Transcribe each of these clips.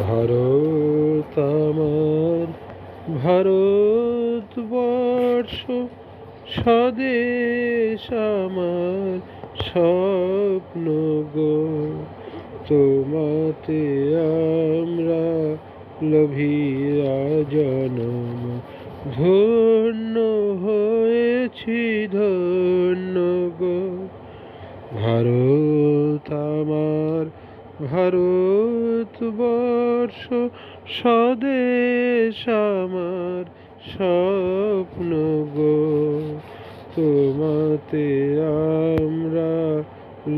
ভারত আমার ভারতবর্ষ স্বদেশ আমার স্বপ্ন গো। তোমাতে আমরা লভিয়া জনম ধন্য ভারতবর্ষ স্বদেশ আমার স্বপ্ন গো। তোমাতে আমরা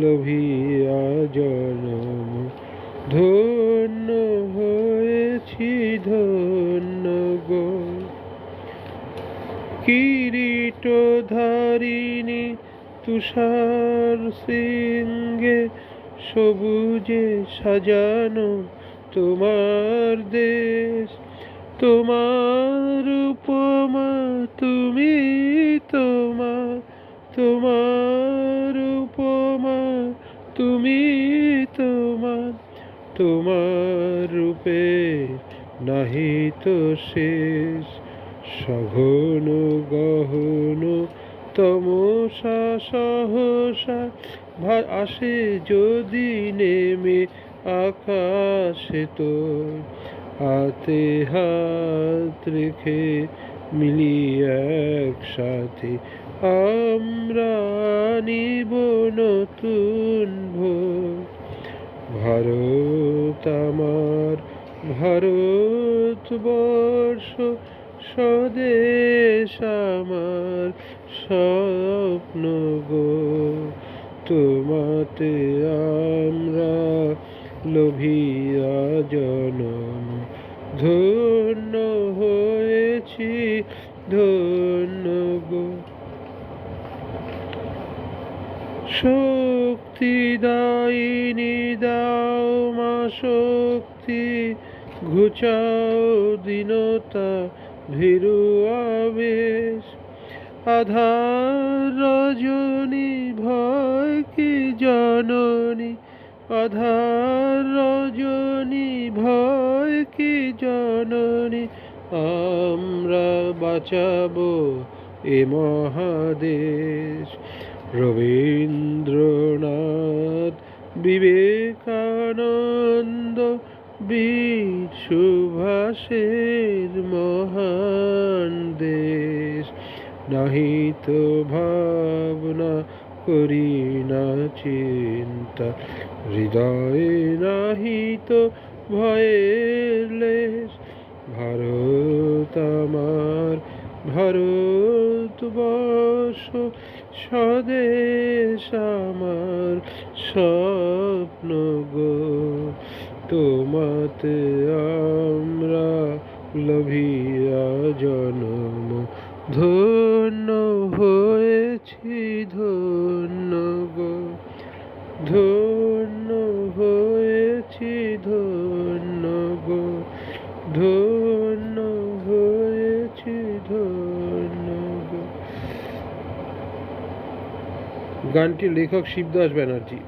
লভিয়া জনম ধন্য হয়েছি, ধন্য গো। কিরিট ধারিণী তুষার সিংহে সবুজে সাজানো তোমার দেশ। তোমার উপমা তুমি তোমার তোমার উপমা তুমি তোমার। তোমার রূপে নাহি তো শেষ, সঘন গহন তমসা সহসা আসে যদি নেমে আকাশে তো হাতে হাত রেখে মিলি একসাথে আমরা নিব নতুন ভোর। ভারত আমার ভারতবর্ষ স্বদেশ আমার স্বপ্ন গো, তোমাতে আমরা লোভিয়া জনম। ধন্য হয়েছি, ধন্য গো। শক্তি দায়িনী দাও মা, শক্তি, ঘুচাও দীনতা ভীরু আবেশ, আধার রজনী, ভয় কি জননী? আধার রজনী, ভয় কি জননী? আমরা বাঁচাবো এ মহাদেশ। রবীন্দ্রনাথ বিবেকানন্দ, বীর দেশ নাহি তো ভাবনা করি না চিন্তা। হৃদয়ে নাহি তো ভয়ের লেশ, ভারত আমার স্বদেশ আমার স্বপ্ন গো। তোমাতে আমরা লভিয়া ধন্য গো ধন্য হয়েছি ধন্য গো ধন্য হয়েছি ধন্য গো। গানটির লেখক শিবদাস ব্যানার্জি।